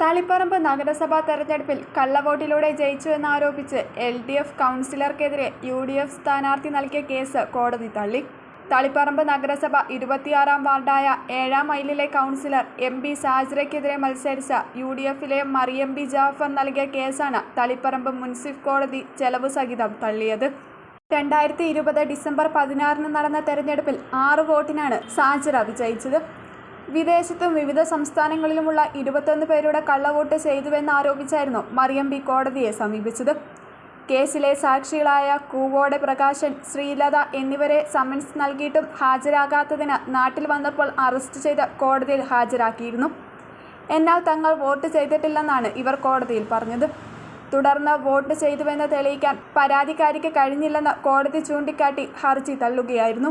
തളിപ്പറമ്പ് നഗരസഭാ തെരഞ്ഞെടുപ്പിൽ കള്ളവോട്ടിലൂടെ ജയിച്ചു എന്നാരോപിച്ച് എൽ ഡി എഫ് കൗൺസിലർക്കെതിരെ യു ഡി എഫ് സ്ഥാനാർത്ഥി നൽകിയ കേസ് കോടതി തള്ളി. തളിപ്പറമ്പ് നഗരസഭ ഇരുപത്തിയാറാം വാർഡായ ഏഴാം മൈലിലെ കൗൺസിലർ എം പി സാജ്രയ്ക്കെതിരെ മത്സരിച്ച യു ഡി എഫിലെ മറിയം ബി ജാഫർ നൽകിയ കേസാണ് തളിപ്പറമ്പ് മുൻസിഫ് കോടതി ചെലവ് സഹിതം തള്ളിയത്. രണ്ടായിരത്തി ഇരുപത് ഡിസംബർ പതിനാറിന് നടന്ന തെരഞ്ഞെടുപ്പിൽ ആറ് വോട്ടിനാണ് സാജിറ വിജയിച്ചത്. വിദേശത്തും വിവിധ സംസ്ഥാനങ്ങളിലുമുള്ള ഇരുപത്തൊന്ന് പേരുടെ കള്ളവോട്ട് ചെയ്തുവെന്നാരോപിച്ചായിരുന്നു മറിയം ബി കോടതിയെ സമീപിച്ചത്. കേസിലെ സാക്ഷികളായ കൂവോടെ പ്രകാശൻ ശ്രീലത എന്നിവരെ സമൻസ് നൽകിയിട്ടും ഹാജരാകാത്തതിന് നാട്ടിൽ വന്നപ്പോൾ അറസ്റ്റ് ചെയ്ത് കോടതിയിൽ ഹാജരാക്കിയിരുന്നു. എന്നാൽ തങ്ങൾ വോട്ട് ചെയ്തിട്ടില്ലെന്നാണ് ഇവർ കോടതിയിൽ പറഞ്ഞത്. തുടർന്ന് വോട്ട് ചെയ്തുവെന്ന് തെളിയിക്കാൻ പരാതിക്കാരിക്ക് കഴിഞ്ഞില്ലെന്ന് കോടതി ചൂണ്ടിക്കാട്ടി ഹർജി തള്ളുകയായിരുന്നു.